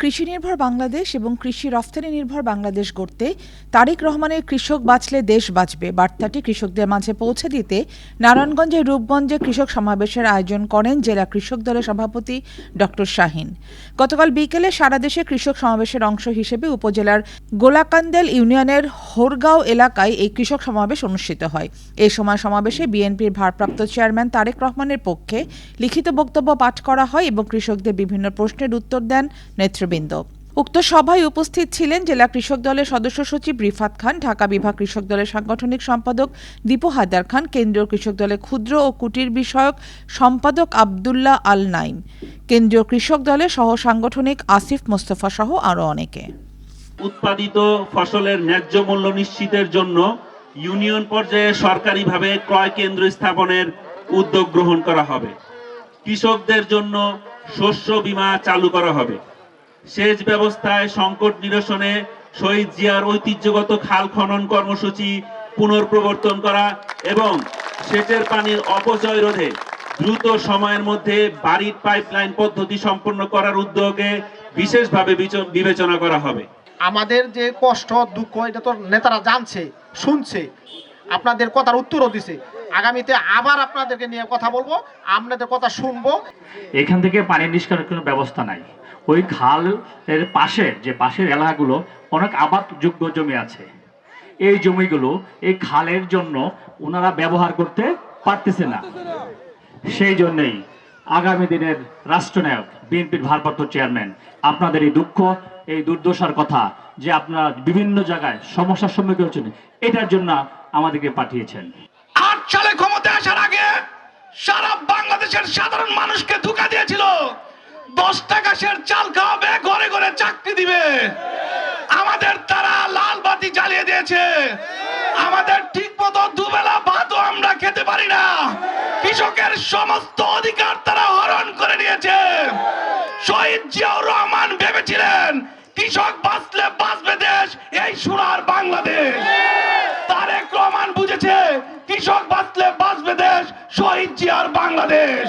কৃষি নির্ভর বাংলাদেশ এবং কৃষি রফতানি নির্ভর বাংলাদেশ গড়তে তারেক রহমানের কৃষক বাঁচলে দেশ বাঁচবে। বার্তাটি কৃষকদের মাঝে পৌঁছে দিতে নারায়ণগঞ্জের রূপগঞ্জে কৃষক সমাবেশের আয়োজন করেন জেলা কৃষক দলের সভাপতি ডক্টর শাহিন। গতকাল বিকেলে সারা দেশে কৃষক সমাবেশের অংশ হিসেবে উপজেলার গোলাকান্দেল ইউনিয়নের হোরগাঁও এলাকায় এই কৃষক সমাবেশ অনুষ্ঠিত হয়। এই সময় সমাবেশে বিএনপির ভারপ্রাপ্ত চেয়ারম্যান তারেক রহমানের পক্ষে লিখিত বক্তব্য পাঠ করা হয় এবং কৃষকদের বিভিন্ন প্রশ্নের উত্তর দেন নেতৃবৃন্দ। উক্ত সভায় উপস্থিত ছিলেন জেলা কৃষক দলের সদস্য সচিব রিফাত খান, ঢাকা বিভাগ কৃষক দলের সাংগঠনিক সম্পাদক দীপু হায়দার খান, কেন্দ্রীয় কৃষক দলের ক্ষুদ্র ও কুটির বিষয়ক সম্পাদক আবদুল্লাহ আল নাইম, কেন্দ্রীয় কৃষক দলের সহ সাংগঠনিক আসিফ মোস্তফা সহ আরও অনেকে। উৎপাদিত ফসলের ন্যায্য মূল্য নিশ্চিতের জন্য ইউনিয়ন পর্যায়ে সরকারিভাবে ক্রয় কেন্দ্র স্থাপনের উদ্যোগ গ্রহণ করা হবে। কৃষকদের জন্য শস্য বীমা চালু করা হবে। সেচ ব্যবস্থায় সংকট নিরসনে শহীদ জিয়ার ঐতিহ্যগত খাল খনন কর্মসূচি পুনর্প্রবর্তন করা এবং সেচের পানির অপচয় রোধে দ্রুত সময়ের মধ্যে বাড়ির পাইপলাইন পদ্ধতি সম্পন্ন করার উদ্যোগে বিশেষভাবে বিবেচনা করা হবে। আমাদের যে কষ্ট, দুঃখ, এটা তো নেতারা জানছে, শুনছে। আপনাদের কথার উত্তরও দিছে। আগামীতে আবার আপনাদেরকে নিয়ে কথা বলব, আপনাদের কথা শুনব। এখান থেকে পানি নিষ্কাশনের কোনো ব্যবস্থা নাই। ওই খাল এর পাশে, যে পাশের এলাকাগুলো, অনেক আবাদযোগ্য জমি আছে। এই জমিগুলো এই খালের জন্য ওনারা ব্যবহার করতে পারতেছে না। সেই জন্যই আগামী দিনের রাষ্ট্রনায়ক, বিএনপির ভারপ্রাপ্ত চেয়ারম্যান, আপনাদের এই দুঃখ, এই দুর্দশার কথা যে আপনারা বিভিন্ন জায়গায় সমস্যার সম্মুখীন হচ্ছেন, এটার জন্য আমাদেরকে পাঠিয়েছেন। সালে ক্ষমতায় আসার আগে সারা বাংলাদেশের সাধারণ মানুষকে ধোকা দিয়েছিল। দশ টাকা সের চাল খাওয়াবে, ঘরে ঘরে চাকরি দিবে। আমাদের তারা লাল বাতি জ্বালিয়ে দিয়েছে। আমাদের ঠিক মতো দুবেলা ভাতও আমরা খেতে পারি না। কৃষকের সমস্ত অধিকার তারা হরণ করে নিয়েছে। শহীদ জিয়াউর রহমান ভেবেছিলেন, কৃষক কৃষক বাঁচলে বাঁচবে দেশ শহীদ জিয়ার বাংলাদেশ।